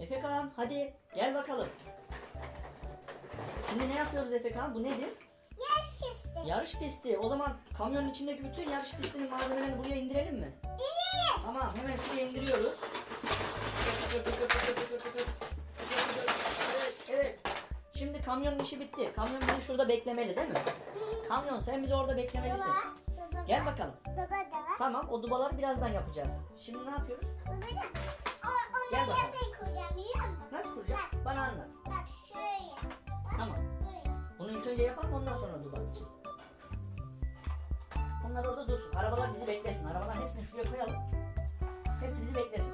Efekan hadi gel bakalım. Şimdi ne yapıyoruz Efekan? Bu nedir? Yes pisti. Yarış pisti. O zaman kamyonun içindeki bütün yarış pistinin malzemelerini buraya indirelim mi? İndir. Tamam hemen şuraya indiriyoruz. Evet, evet. Şimdi kamyonun işi bitti. Kamyon bizi şurada beklemeli değil mi? Kamyon sen bizi orada beklemelisin. Baba. Baba. Gel bakalım. Baba. Tamam o dubaları birazdan yapacağız. Şimdi ne yapıyoruz? O, Gel bakalım. nasıl kuracağım biliyor musun? Nasıl kuracağız? Bana anlat. Bak şöyle. Bak, Tamam. böyle. Bunu ilk önce yapalım ondan sonra duba. Onlar orada dursun. Arabalar bizi beklesin. Arabaların hepsini şuraya koyalım. Hepsi bizi beklesin.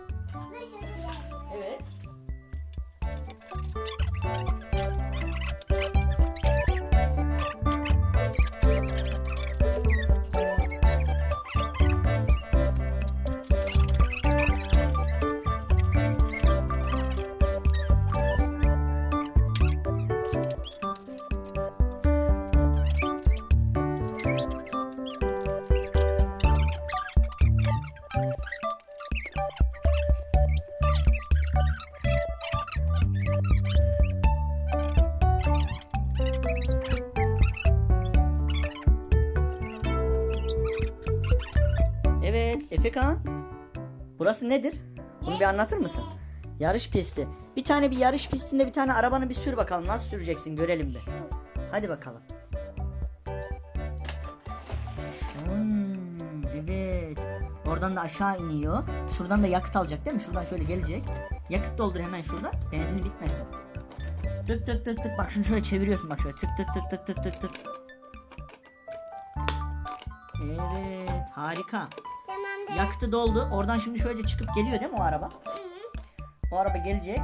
Efekan. Burası nedir? Bunu bir anlatır mısın? Yarış pisti. Bir tane bir yarış pistinde bir tane arabanı bir sür bakalım. Nasıl süreceksin görelim bir. Hadi bakalım. Hmm, evet. Oradan da aşağı iniyor. Şuradan da yakıt alacak değil mi? Şuradan şöyle gelecek. Yakıt doldur hemen şurada. Benzini bitmesin. Tık tık tık tık. Bak şunu şöyle çeviriyorsun bak şöyle. Tık tık tık tık tık tık. Evet harika. Tamamdır. Yakıtı doldu. Oradan şimdi şöyle çıkıp geliyor değil mi o araba? Hı hı. O araba gelecek.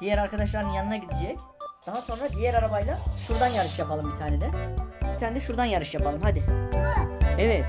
Diğer arkadaşların yanına gidecek. Daha sonra diğer arabayla şuradan yarış yapalım bir tane de. Bir tane de şuradan yarış yapalım hadi. Evet.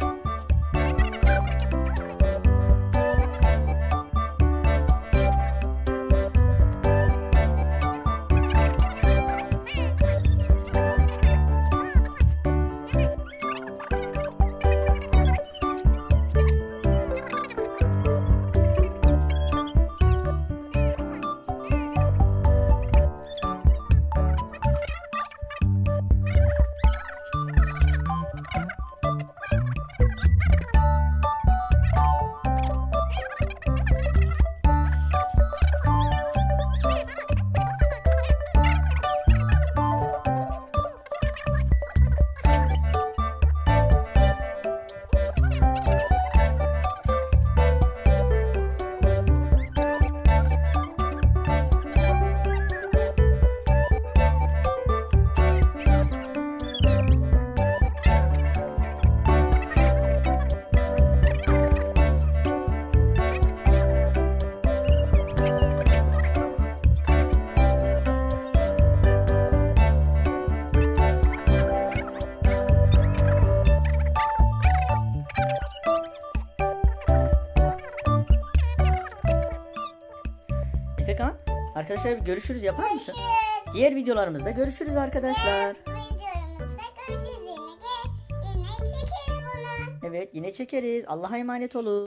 Efekan arkadaşlar görüşürüz yapar mısın? Görüşürüz. Diğer videolarımızda görüşürüz arkadaşlar. Videomuzda görüşürüz. Yine, yine çekeriz bunu. Evet yine çekeriz. Allah'a emanet olun.